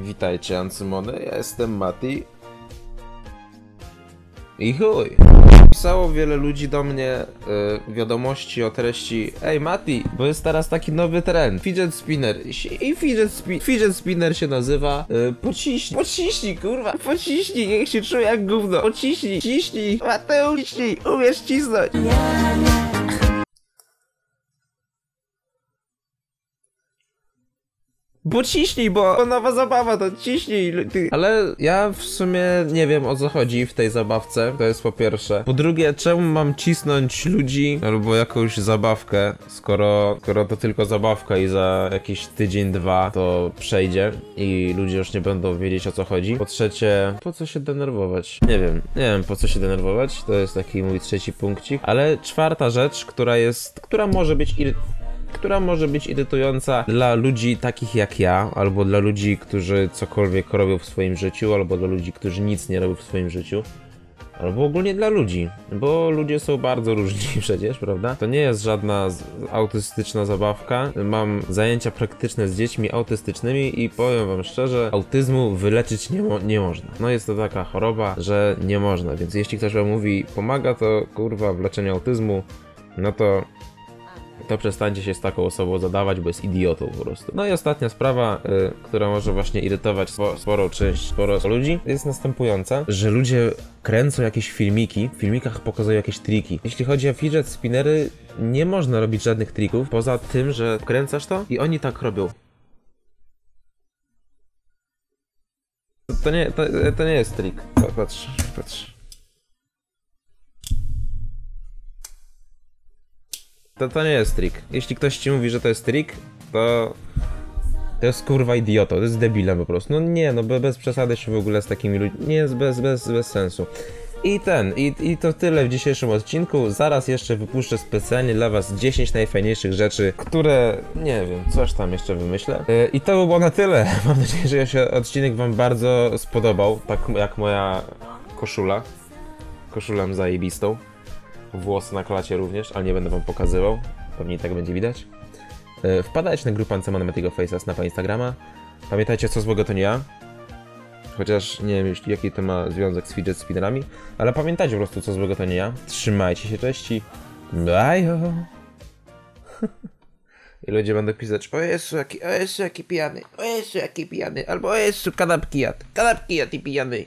Witajcie Ancymony, ja jestem Mati. I chuj. Pisało wiele ludzi do mnie y, wiadomości o treści Ej Mati, bo jest teraz taki nowy trend Fidget spinner I fidget, spi fidget spinner się nazywa y, Pociśnij, pociśnij kurwa Pociśnij, niech się czuje jak gówno Pociśnij, ciśnij, Mateusz ciśnij Umiesz cisnąć Bo ciśnij, bo to nowa zabawa, to ciśnij. Ty. Ale ja w sumie nie wiem o co chodzi w tej zabawce, to jest po pierwsze. Po drugie, czemu mam cisnąć ludzi albo jakąś zabawkę, skoro, skoro to tylko zabawka i za jakiś tydzień, dwa to przejdzie i ludzie już nie będą wiedzieć o co chodzi. Po trzecie, po co się denerwować? Nie wiem, nie wiem po co się denerwować, to jest taki mój trzeci punkcik. Ale czwarta rzecz, która jest, która może być ir która może być irytująca dla ludzi takich jak ja, albo dla ludzi, którzy cokolwiek robią w swoim życiu, albo dla ludzi, którzy nic nie robią w swoim życiu. Albo ogólnie dla ludzi, bo ludzie są bardzo różni przecież, prawda? To nie jest żadna autystyczna zabawka. Mam zajęcia praktyczne z dziećmi autystycznymi i powiem wam szczerze, autyzmu wyleczyć nie, mo- nie można. No jest to taka choroba, że nie można, więc jeśli ktoś wam mówi pomaga to kurwa w leczeniu autyzmu, no to to przestańcie się z taką osobą zadawać, bo jest idiotą po prostu. No i ostatnia sprawa, y, która może właśnie irytować spo, sporą część, sporo ludzi, jest następująca, że ludzie kręcą jakieś filmiki, w filmikach pokazują jakieś triki. Jeśli chodzi o fidget spinnery, nie można robić żadnych trików, poza tym, że kręcasz to i oni tak robią. To nie, to, to nie jest trik. Pa- Patrz, patrz. To, to nie jest trik. Jeśli ktoś ci mówi, że to jest trik, to... To jest kurwa idioto, to jest debilem po prostu. No nie, no be- bez przesady się w ogóle z takimi ludźmi... Nie jest bez, bez, bez sensu. I ten, i, i to tyle w dzisiejszym odcinku. Zaraz jeszcze wypuszczę specjalnie dla was 10 najfajniejszych rzeczy, które, nie wiem, coś tam jeszcze wymyślę. Yy, I to by było na tyle. Mam nadzieję, że się odcinek wam bardzo spodobał, tak jak moja koszula. Koszulę zajebistą. Włosy na klacie również, ale nie będę wam pokazywał. Pewnie i tak będzie widać. E, Wpadajcie na grupę Ancemonematigo Faces na Instagrama. Pamiętajcie, co złego to nie ja. Chociaż nie wiem, jaki to ma związek z fidget spinnerami. Ale pamiętajcie po prostu, co złego to nie ja. Trzymajcie się, cześci. Bajo. I ludzie będą pisać, o Jezu, jaki, o Jezu, jaki pijany, o Jezu, jaki pijany, albo o Jezu, kanapki jadł, kanapki jadł i pijany.